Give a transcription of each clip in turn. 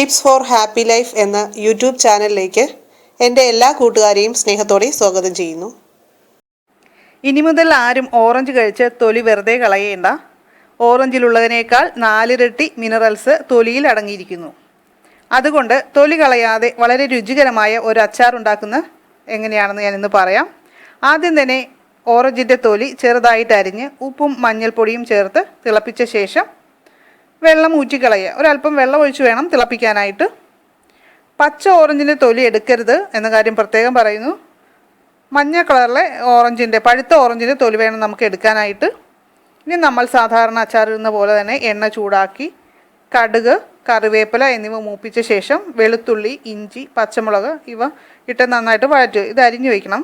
Tips for happy life എന്ന YouTube ചാനലിലേക്ക് എന്റെ എല്ലാ കൂട്ടുകാരെയും സ്നേഹത്തോടെ സ്വാഗതം ചെയ്യുന്നു. ഇനി മുതൽ ആരും ഓറഞ്ച് കഴിച്ച് തൊലി വെറുതെ കളയേണ്ട. ഓറഞ്ചിലുള്ളതിനേക്കാൾ നാലിരട്ടി മിനറൽസ് തൊലിയിൽ അടങ്ങിയിരിക്കുന്നു. അതുകൊണ്ട് തൊലി കളയാതെ വളരെ രുചികരമായ ഒരു അച്ചാർ ഉണ്ടാക്കുന്ന എങ്ങനെയാണെന്ന് ഞാനിന്ന് പറയാം. ആദ്യം തന്നെ ഓറഞ്ചിന്റെ തൊലി ചെറുതായിട്ട് അരിഞ്ഞ് ഉപ്പും മഞ്ഞൾപ്പൊടിയും ചേർത്ത് തിളപ്പിച്ച ശേഷം വെള്ളം ഊറ്റിക്കളയുക. ഒരല്പം വെള്ളം ഒഴിച്ച് വേണം തിളപ്പിക്കാനായിട്ട്. പച്ച ഓറഞ്ചിന്റെ തൊലി എടുക്കരുത് എന്ന കാര്യം പ്രത്യേകം പറയുന്നു. മഞ്ഞ കളറിലെ ഓറഞ്ചിന്റെ പഴുത്ത ഓറഞ്ചിന്റെ തൊലി വേണം നമുക്ക് എടുക്കാനായിട്ട്. ഇനി നമ്മൾ സാധാരണ അച്ചാറിടുന്ന പോലെ തന്നെ എണ്ണ ചൂടാക്കി കടുക് കറിവേപ്പില എന്നിവ മൂപ്പിച്ച ശേഷം വെളുത്തുള്ളി ഇഞ്ചി പച്ചമുളക് ഇവ ഇട്ട് നന്നായിട്ട് വഴറ്റുക. ഇത് അരിഞ്ഞു വയ്ക്കണം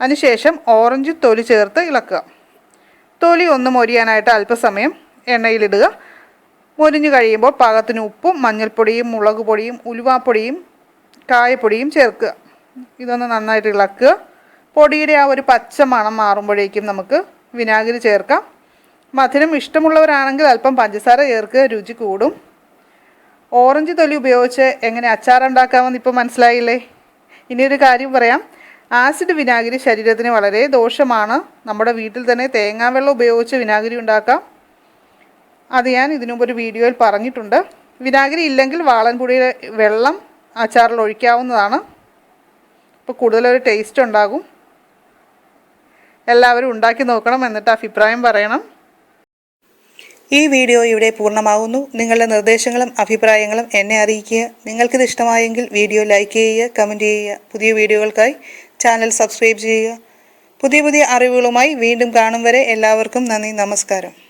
അതിനുശേഷം ഓറഞ്ച് തൊലി ചേർത്ത് ഇളക്കുക. തൊലി ഒന്ന് മൊരിയാനായിട്ട് അല്പസമയം എണ്ണയിലിടുക. മൊരിഞ്ഞു കഴിയുമ്പോൾ പാകത്തിന് ഉപ്പും മഞ്ഞൾപ്പൊടിയും മുളക് പൊടിയും ഉലുവാപ്പൊടിയും കായപ്പൊടിയും ചേർക്കുക. ഇതൊന്ന് നന്നായിട്ട് ഇളക്കുക. പൊടിയുടെ ആ ഒരു പച്ച മണം മാറുമ്പോഴേക്കും നമുക്ക് വിനാഗിരി ചേർക്കാം. മധുരം ഇഷ്ടമുള്ളവരാണെങ്കിൽ അല്പം പഞ്ചസാര ചേർക്കുക രുചി കൂടും. ഓറഞ്ച് തൊലി ഉപയോഗിച്ച് എങ്ങനെ അച്ചാർ ഉണ്ടാക്കാമെന്ന് ഇപ്പോൾ മനസ്സിലായില്ലേ? ഇനിയൊരു കാര്യം പറയാം. ആസിഡ് വിനാഗിരി ശരീരത്തിന് വളരെ ദോഷമാണ്. നമ്മുടെ വീട്ടിൽ തന്നെ തേങ്ങാവെള്ളം ഉപയോഗിച്ച് വിനാഗിരി ഉണ്ടാക്കാം. അത് ഞാൻ ഇതിനുമുമ്പ് ഒരു വീഡിയോയിൽ പറഞ്ഞിട്ടുണ്ട്. വിനാഗിരി ഇല്ലെങ്കിൽ വാളൻപുടിയുടെ വെള്ളം അച്ചാറിൽ ഒഴിക്കാവുന്നതാണ്. അപ്പോൾ കൂടുതലൊരു ടേസ്റ്റ് ഉണ്ടാകും. എല്ലാവരും ഉണ്ടാക്കി നോക്കണം എന്നിട്ട് അഭിപ്രായം പറയണം. ഈ വീഡിയോ ഇവിടെ പൂർണമാകുന്നു നിങ്ങളുടെ നിർദ്ദേശങ്ങളും അഭിപ്രായങ്ങളും എന്നെ അറിയിക്കുക. നിങ്ങൾക്കിത് ഇഷ്ടമായെങ്കിൽ വീഡിയോ ലൈക്ക് ചെയ്യുക കമന്റ് ചെയ്യുക. പുതിയ വീഡിയോകൾക്കായി ചാനൽ സബ്സ്ക്രൈബ് ചെയ്യുക. പുതിയ പുതിയ അറിവുകളുമായി വീണ്ടും കാണും വരെ എല്ലാവർക്കും നന്ദി നമസ്കാരം.